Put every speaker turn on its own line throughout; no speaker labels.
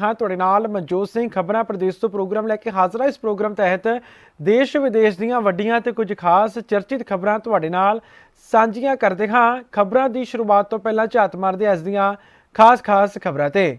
ਹਾਂ, ਤੁਹਾਡੇ ਨਾਲ ਮਨਜੋਤ ਸਿੰਘ, ਖਬਰਾਂ ਪ੍ਰਦੇਸ਼ ਤੋਂ ਪ੍ਰੋਗਰਾਮ ਲੈ ਕੇ ਹਾਜ਼ਰ ਹਾਂ ਇਸ ਪ੍ਰੋਗਰਾਮ ਤਹਿਤ ਦੇਸ਼ ਵਿਦੇਸ਼ ਦੀਆਂ ਵੱਡੀਆਂ ਤੇ ਕੁਝ ਖਾਸ ਚਰਚਿਤ ਖਬਰਾਂ ਤੁਹਾਡੇ ਨਾਲ ਸਾਂਝੀਆਂ ਕਰਦੇ ਹਾਂ। ਖਬਰਾਂ ਦੀ ਸ਼ੁਰੂਆਤ ਤੋਂ ਪਹਿਲਾਂ ਝਾਤ ਮਾਰਦੇ ਹਾਂ ਅੱਜ ਦੀਆਂ ਖਾਸ ਖਾਸ ਖਬਰਾਂ ਤੇ।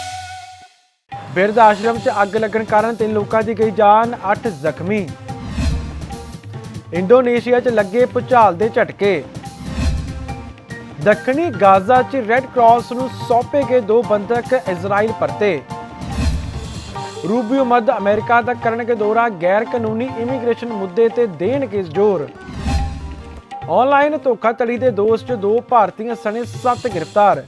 ਬਿਰਧ ਆਸ਼ਰਮ 'ਚ ਅੱਗ ਲੱਗਣ ਕਾਰਨ ਤਿੰਨ ਲੋਕਾਂ ਦੀ ਗਈ ਜਾਨ 8 ਜ਼ਖਮੀ। ਇੰਡੋਨੇਸ਼ੀਆ 'ਚ ਲੱਗੇ ਭੁਚਾਲ ਦੇ ਝਟਕੇ। ਦੱਖਣੀ ਗਾਜ਼ਾ 'ਚ ਰੈੱਡ ਕਰਾਸ ਨੂੰ ਸੌਂਪੇ ਗਏ ਦੋ ਬੰਦਕ ਇਜ਼ਰਾਈਲ ਪਰਤੇ। ਰੂਬੀਓ ਮੱਧ ਅਮਰੀਕਾ ਤੱਕ ਕਰਨਗੇ ਦੌਰਾ ਗੈਰ ਕਾਨੂੰਨੀ ਇਮੀਗ੍ਰੇਸ਼ਨ ਮੁੱਦੇ ਤੇ ਦੇਣਗੇ ਜ਼ੋਰ। ਆਨਲਾਈਨ ਧੋਖਾਧੜੀ ਦੇ ਦੋਸ਼ 'ਚ ਦੋ ਭਾਰਤੀਆਂ ਸਣੇ 7 ਗ੍ਰਿਫਤਾਰ।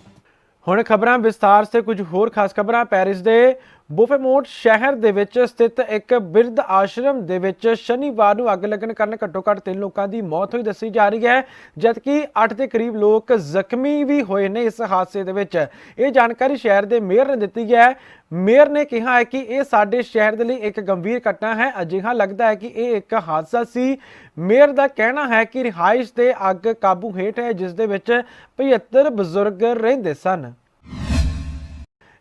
ਹੁਣ ਖਬਰਾਂ ਵਿਸਥਾਰ ਸੇ ਕੁਝ ਹੋਰ ਖਾਸ ਖਬਰਾਂ ਪੈਰਿਸ ਦੇ ਬੁਫੇਮੋਟ ਸ਼ਹਿਰ ਦੇ ਵਿੱਚ ਸਥਿਤ ਇੱਕ ਬਿਰਧ ਆਸ਼ਰਮ ਦੇ ਵਿੱਚ ਸ਼ਨੀਵਾਰ ਨੂੰ ਅੱਗ ਲੱਗਣ ਕਾਰਨ ਘੱਟੋ-ਘੱਟ ਤਿੰਨ ਲੋਕਾਂ ਦੀ ਮੌਤ ਹੋਈ ਦੱਸੀ ਜਾ ਰਹੀ ਹੈ, ਜਦਕਿ 8 ਦੇ ਕਰੀਬ ਲੋਕ ਜ਼ਖਮੀ ਵੀ ਹੋਏ ਨੇ ਇਸ ਹਾਦਸੇ ਦੇ ਵਿੱਚ। ਇਹ ਜਾਣਕਾਰੀ ਸ਼ਹਿਰ ਦੇ ਮੇਅਰ ਨੇ ਦਿੱਤੀ ਹੈ। ਮੇਅਰ ਨੇ ਕਿਹਾ ਹੈ ਕਿ ਇਹ ਸਾਡੇ ਸ਼ਹਿਰ ਦੇ ਲਈ ਇੱਕ ਗੰਭੀਰ ਘਟਨਾ ਹੈ। ਅਜਿਹਾ ਲੱਗਦਾ ਹੈ ਕਿ ਇਹ ਇੱਕ ਹਾਦਸਾ ਸੀ। ਮੇਅਰ ਦਾ ਕਹਿਣਾ ਹੈ ਕਿ ਰਿਹਾਇਸ਼ ਤੇ ਅੱਗ ਕਾਬੂ ਹੇਠ ਹੈ, ਜਿਸ ਦੇ ਵਿੱਚ 75 ਬਜ਼ੁਰਗ ਰਹਿੰਦੇ ਸਨ।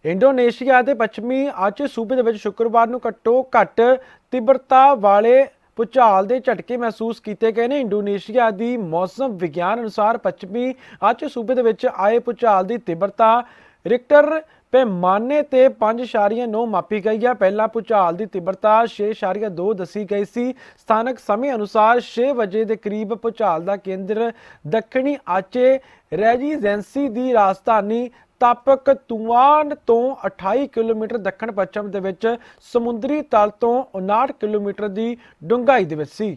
ਇੰਡੋਨੇਸ਼ੀਆ ਦੇ ਪੱਛਮੀ ਅੱਜ ਸੂਬੇ ਦੇ ਵਿੱਚ ਸ਼ੁੱਕਰਵਾਰ ਨੂੰ ਘੱਟੋ ਘੱਟ ਤੀਬਰਤਾ ਵਾਲੇ ਭੁਚਾਲ ਦੇ ਝਟਕੇ ਮਹਿਸੂਸ ਕੀਤੇ ਗਏ ਨੇ। ਇੰਡੋਨੇਸ਼ੀਆ ਦੀ ਮੌਸਮ ਵਿਗਿਆਨ ਅਨੁਸਾਰ ਪੱਛਮੀ ਅੱਜ ਸੂਬੇ ਦੇ ਵਿੱਚ ਆਏ ਭੁਚਾਲ ਦੀ ਤੀਬਰਤਾ ਰਿਕਟਰ ਪੈਮਾਨੇ ਤੇ 5.9 ਮਾਪੀ ਗਈ ਹੈ ਪਹਿਲਾ ਭੁਚਾਲ ਦੀ ਤੀਬਰਤਾ 6.2 ਦੱਸੀ ਗਈ ਸੀ। ਸਥਾਨਕ ਸਮੇਂ ਅਨੁਸਾਰ 6 ਵਜੇ ਦੇ ਕਰੀਬ ਭੁਚਾਲ ਦਾ ਕੇਂਦਰ ਦੱਖਣੀ ਆਚੇ ਰੈਜੀਜੈਂਸੀ ਦੀ ਰਾਜਧਾਨੀ ਤਾਪਕ ਤੁਆਨ ਤੋਂ 28 ਕਿਲੋਮੀਟਰ ਦੱਖਣ ਪੱਛਮ ਦੇ ਵਿੱਚ ਸਮੁੰਦਰੀ ਤਲ ਤੋਂ 59 ਕਿਲੋਮੀਟਰ ਦੀ ਡੂੰਘਾਈ ਦੇ ਵਿੱਚ ਸੀ।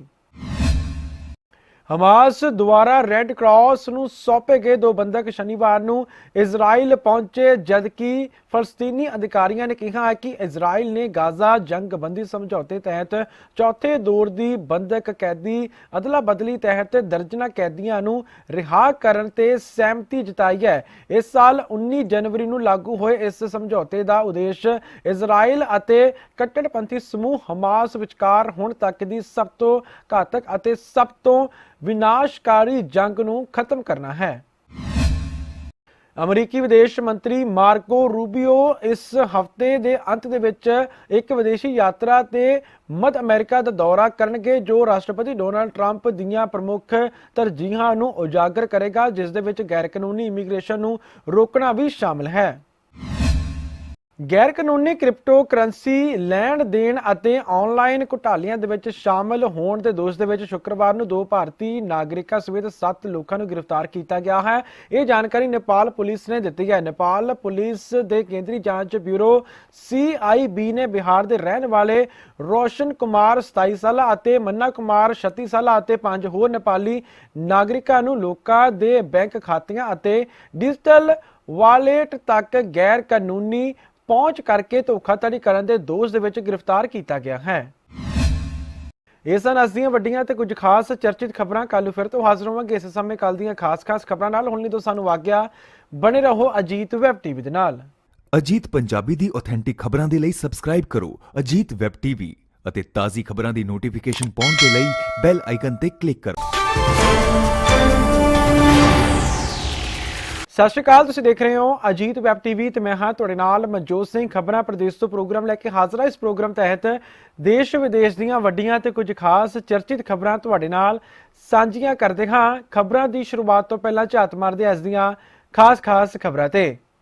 ਹਮਾਸ ਦੁਆਰਾ ਰੈੱਡ ਕਰਾਸ ਨੂੰ ਸੌਂਪੇ ਗਏ ਦੋ ਬੰਦਕ ਸ਼ਨੀਵਾਰ ਨੂੰ ਇਜ਼ਰਾਈਲ ਪਹੁੰਚੇ, ਜਦਕਿ ਫਲਸਤੀਨੀ ਅਧਿਕਾਰੀਆਂ ਨੇ ਕਿਹਾ ਹੈ ਕਿ ਇਜ਼ਰਾਈਲ ਨੇ ਗਾਜ਼ਾ ਜੰਗਬੰਦੀ ਸਮਝੌਤੇ ਤਹਿਤ ਚੌਥੇ ਦੌਰ ਦੀ ਬੰਦਕ ਕੈਦੀ ਅਦਲਾ ਬਦਲੀ ਤਹਿਤ ਦਰਜਨਾ ਕੈਦੀਆਂ ਨੂੰ ਰਿਹਾ ਕਰਨ ਤੇ ਸਹਿਮਤੀ ਜਤਾਈ ਹੈ। ਇਸ ਸਾਲ 19 ਜਨਵਰੀ ਨੂੰ ਲਾਗੂ ਹੋਏ ਇਸ ਸਮਝੌਤੇ ਦਾ ਉਦੇਸ਼ ਇਜ਼ਰਾਈਲ ਅਤੇ ਕੱਟੜਪੰਥੀ ਸਮੂਹ ਹਮਾਸ ਵਿਚਕਾਰ ਹੁਣ ਤੱਕ ਦੀ ਸਭ ਤੋਂ ਘਾਤਕ ਅਤੇ ਸਭ ਤੋਂ ਵਿਨਾਸ਼ਕਾਰੀ ਜੰਗ ਨੂੰ ਖਤਮ ਕਰਨਾ ਹੈ। ਅਮਰੀਕੀ ਵਿਦੇਸ਼ ਮੰਤਰੀ ਮਾਰਕੋ ਰੂਬੀਓ ਇਸ ਹਫ਼ਤੇ ਦੇ ਅੰਤ ਦੇ ਵਿੱਚ ਇੱਕ ਵਿਦੇਸ਼ੀ ਯਾਤਰਾ ਤੇ ਮੱਧ ਅਮਰੀਕਾ ਦਾ ਦੌਰਾ ਕਰਨਗੇ, ਜੋ ਰਾਸ਼ਟਰਪਤੀ ਡੋਨਾਲਡ ਟਰੰਪ ਦੀਆਂ ਪ੍ਰਮੁੱਖ ਤਰਜੀਹਾਂ ਨੂੰ ਉਜਾਗਰ ਕਰੇਗਾ, ਜਿਸ ਦੇ ਵਿੱਚ ਗੈਰ ਕਾਨੂੰਨੀ ਇਮੀਗ੍ਰੇਸ਼ਨ ਨੂੰ ਰੋਕਣਾ ਵੀ ਸ਼ਾਮਲ ਹੈ। ਗੈਰ ਕਾਨੂੰਨੀ ਕ੍ਰਿਪਟੋ ਕਰੰਸੀ ਲੈਣ ਦੇਣ ਅਤੇ ਆਨਲਾਈਨ ਘੁਟਾਲਿਆਂ ਦੇ ਵਿੱਚ ਸ਼ਾਮਲ ਹੋਣ ਦੇ ਦੋਸ਼ ਦੇ ਵਿੱਚ ਸ਼ੁੱਕਰਵਾਰ ਨੂੰ ਦੋ ਭਾਰਤੀ ਨਾਗਰਿਕਾਂ ਸਮੇਤ 7 ਲੋਕਾਂ ਨੂੰ ਗ੍ਰਿਫਤਾਰ ਕੀਤਾ ਗਿਆ ਹੈ। ਇਹ ਜਾਣਕਾਰੀ ਨੇਪਾਲ ਪੁਲਿਸ ਨੇ ਦਿੱਤੀ ਹੈ। ਨੇਪਾਲ ਪੁਲਿਸ ਦੇ ਕੇਂਦਰੀ ਜਾਂਚ ਬਿਊਰੋ CIB ਨੇ ਬਿਹਾਰ ਦੇ ਰਹਿਣ ਵਾਲੇ ਰੋਸ਼ਨ ਕੁਮਾਰ 27 ਸਾਲਾ ਅਤੇ ਮੰਨਾ ਕੁਮਾਰ 36 ਸਾਲਾ ਅਤੇ ਪੰਜ ਹੋਰ ਨੇਪਾਲੀ ਨਾਗਰਿਕਾਂ ਨੂੰ ਲੋਕਾਂ ਦੇ ਬੈਂਕ ਖਾਤਿਆਂ ਅਤੇ ਡਿਜੀਟਲ ਵਾਲੇਟ ਤੱਕ ਗੈਰ ਕਾਨੂੰਨੀ ਪਹੁੰਚ ਕਰਕੇ ਧੋਖਾਧੜੀ ਕਰਨ ਦੇ ਦੋਸ਼ ਦੇ ਵਿੱਚ ਗ੍ਰਿਫਤਾਰ ਕੀਤਾ ਗਿਆ ਹੈ। ਇਹ ਸਨ ਅੱਜ ਦੀਆਂ ਵੱਡੀਆਂ ਤੇ ਕੁਝ ਖਾਸ ਚਰਚਿਤ ਖਬਰਾਂ। ਕੱਲ ਫਿਰ ਤੋਂ ਹਾਜ਼ਰ ਹੋਵਾਂਗੇ। ਇਸ ਸਮੇਂ ਕੱਲ੍ਹ ਦੀਆਂ ਖਾਸ-ਖਾਸ ਖਬਰਾਂ ਨਾਲ ਹੁਣ ਲਈ ਤੋਂ ਸਾਨੂੰ ਆਗਿਆ, ਬਣੇ ਰਹੋ ਅਜੀਤ ਵੈਬ ਟੀਵੀ ਦੇ ਨਾਲ।
ਅਜੀਤ ਪੰਜਾਬੀ ਦੀ ਆਥੈਂਟਿਕ ਖਬਰਾਂ ਦੇ ਲਈ ਸਬਸਕ੍ਰਾਈਬ ਕਰੋ ਅਜੀਤ ਵੈਬ ਟੀਵੀ ਅਤੇ ਤਾਜ਼ੀ ਖਬਰਾਂ ਦੀ ਨੋਟੀਫਿਕੇਸ਼ਨ ਪਾਉਣ ਦੇ ਲਈ ਬੈਲ ਆਈਕਨ ਤੇ ਕਲਿੱਕ ਕਰੋ।
ਸਤਿ ਸ਼੍ਰੀ ਅਕਾਲ, ਤੁਸੀਂ ਦੇਖ ਰਹੇ ਹੋ ਅਜੀਤ ਵੈਬ ਟੀਵੀ ਤੇ ਮੈਂ ਹਾਂ ਤੁਹਾਡੇ ਨਾਲ ਮਨਜੋਤ ਸਿੰਘ, ਖਬਰਾਂ ਪ੍ਰਦੇਸ਼ ਤੋਂ ਪ੍ਰੋਗਰਾਮ ਲੈ ਕੇ ਹਾਜ਼ਰ ਹਾਂ। ਇਸ ਪ੍ਰੋਗਰਾਮ ਤਹਿਤ ਦੇਸ਼ ਵਿਦੇਸ਼ ਦੀਆਂ ਵੱਡੀਆਂ ਤੇ ਕੁਝ ਖਾਸ ਚਰਚਿਤ ਖਬਰਾਂ ਤੁਹਾਡੇ ਨਾਲ ਸਾਂਝੀਆਂ ਕਰਦੇ ਹਾਂ। ਖਬਰਾਂ ਦੀ ਸ਼ੁਰੂਆਤ ਤੋਂ ਪਹਿਲਾਂ ਝਾਤ ਮਾਰਦੇ ਹਾਂ ਅੱਜ ਦੀਆਂ ਖਾਸ-ਖਾਸ ਖਬਰਾਂ ਤੇ।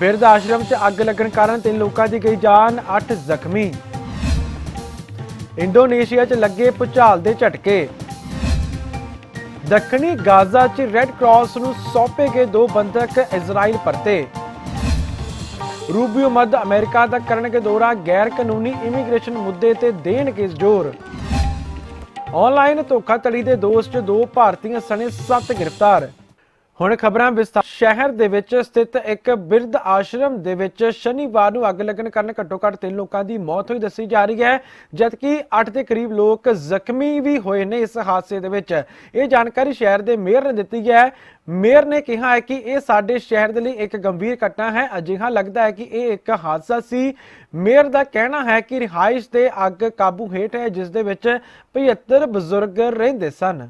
ਬਿਰਧ ਆਸ਼ਰਮ 'ਚ ਅੱਗ ਲੱਗਣ ਕਾਰਨ ਤਿੰਨ ਲੋਕਾਂ ਦੀ ਗਈ ਜਾਨ 8 ਜ਼ਖਮੀ। ਇੰਡੋਨੇਸ਼ੀਆ 'ਚ ਲੱਗੇ ਭੁਚਾਲ ਦੇ ਝਟਕੇ। ਦੱਖਣੀ ਗਾਜ਼ਾ 'ਚ ਰੈੱਡ ਕਰਾਸ ਨੂੰ ਸੌਂਪੇ ਗਏ ਦੋ ਬੰਦਕ ਇਜ਼ਰਾਈਲ ਪਰਤੇ। ਰੂਬੀਓ ਮੱਧ ਅਮਰੀਕਾ ਦਾ ਕਰਨਗੇ ਦੌਰਾ ਗੈਰ ਕਾਨੂੰਨੀ ਇਮੀਗ੍ਰੇਸ਼ਨ ਮੁੱਦੇ ਤੇ ਦੇਣਗੇ ਜ਼ੋਰ। ਆਨਲਾਈਨ ਧੋਖਾਧੜੀ ਦੇ ਦੋਸ਼ 'ਚ ਦੋ ਭਾਰਤੀਆਂ ਸਣੇ 7 ਗ੍ਰਿਫਤਾਰ। ਹੁਣ ਖਬਰਾਂ ਵਿਸਥਾਰ ਸ਼ਹਿਰ ਦੇ ਵਿੱਚ ਸਥਿਤ ਇੱਕ ਬਿਰਧ ਆਸ਼ਰਮ ਦੇ ਵਿੱਚ ਸ਼ਨੀਵਾਰ ਨੂੰ ਅੱਗ ਲੱਗਣ ਕਾਰਨ ਘੱਟੋ-ਘੱਟ ਤਿੰਨ ਲੋਕਾਂ ਦੀ ਮੌਤ ਹੋਈ ਦੱਸੀ ਜਾ ਰਹੀ ਹੈ, ਜਦਕਿ 8 ਦੇ ਕਰੀਬ ਲੋਕ ਜ਼ਖਮੀ ਵੀ ਹੋਏ ਨੇ ਇਸ ਹਾਦਸੇ ਦੇ ਵਿੱਚ। ਇਹ ਜਾਣਕਾਰੀ ਸ਼ਹਿਰ ਦੇ ਮੇਅਰ ਨੇ ਦਿੱਤੀ ਹੈ। ਮੇਅਰ ਨੇ ਕਿਹਾ ਹੈ ਕਿ ਇਹ ਸਾਡੇ ਸ਼ਹਿਰ ਦੇ ਲਈ ਇੱਕ ਗੰਭੀਰ ਘਟਨਾ ਹੈ। ਅਜਿਹਾ ਲੱਗਦਾ ਹੈ ਕਿ ਇਹ ਇੱਕ ਹਾਦਸਾ ਸੀ। ਮੇਅਰ ਦਾ ਕਹਿਣਾ ਹੈ ਕਿ ਰਿਹਾਇਸ਼ ਤੇ ਅੱਗ ਕਾਬੂ ਹੇਠ ਹੈ, ਜਿਸ ਦੇ ਵਿੱਚ 75 ਬਜ਼ੁਰਗ ਰਹਿੰਦੇ ਸਨ।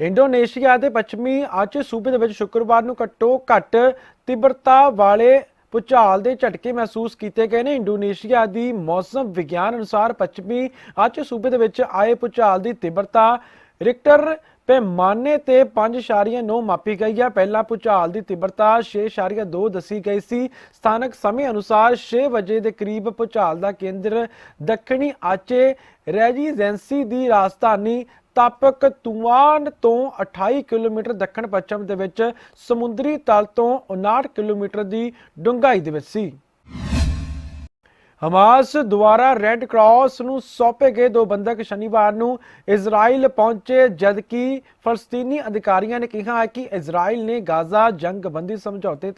ਇੰਡੋਨੇਸ਼ੀਆ ਦੇ ਪੱਛਮੀ ਆਚੇ ਸੂਬੇ ਦੇ ਵਿੱਚ ਸ਼ੁੱਕਰਵਾਰ ਨੂੰ ਘੱਟੋ ਘੱਟ ਤੀਬਰਤਾ ਵਾਲੇ ਭੂਚਾਲ ਦੇ ਝਟਕੇ ਮਹਿਸੂਸ ਕੀਤੇ ਗਏ ਨੇ। ਇੰਡੋਨੇਸ਼ੀਆ ਦੀ ਮੌਸਮ ਵਿਗਿਆਨ ਅਨੁਸਾਰ ਪੱਛਮੀ ਆਚੇ ਸੂਬੇ ਦੇ ਵਿੱਚ ਆਏ ਭੂਚਾਲ ਦੀ ਤੀਬਰਤਾ ਰਿਕਟਰ ਪੈਮਾਨੇ ਤੇ 5.9 ਮਾਪੀ ਗਈ ਹੈ ਪਹਿਲਾ ਭੂਚਾਲ ਦੀ ਤੀਬਰਤਾ 6.2 ਦੱਸੀ ਗਈ ਸੀ। ਸਥਾਨਕ ਸਮੇਂ ਅਨੁਸਾਰ 6 ਵਜੇ ਦੇ ਕਰੀਬ ਭੂਚਾਲ ਦਾ ਕੇਂਦਰ ਦੱਖਣੀ ਆਚੇ ਰੈਜੀਜੈਂਸੀ ਦੀ ਰਾਜਧਾਨੀ ਤਾਪਕ ਤੁਆਨ ਤੋਂ 28 ਕਿਲੋਮੀਟਰ ਦੱਖਣ ਪੱਛਮ ਦੇ ਵਿੱਚ ਸਮੁੰਦਰੀ ਤਲ ਤੋਂ 59 ਕਿਲੋਮੀਟਰ ਦੀ ਡੂੰਘਾਈ ਦੇ ਵਿੱਚ ਸੀ। ਹਮਾਸ ਦੁਆਰਾ ਰੈੱਡ ਕਰਾਸ ਨੂੰ ਸੌਂਪੇ ਗਏ ਦੋ ਬੰਦਕ ਸ਼ਨੀਵਾਰ ਨੂੰ ਇਜ਼ਰਾਈਲ ਪਹੁੰਚੇ, ਜਦਕਿ ਫਲਸਤੀਨੀ ਅਧਿਕਾਰੀਆਂ ਨੇ ਕਿਹਾ ਹੈ ਕਿ ਇਜ਼ਰਾਈਲ ਨੇ ਗਾਜ਼ਾ ਜੰਗਬੰਦੀ ਸਮਝੌਤੇ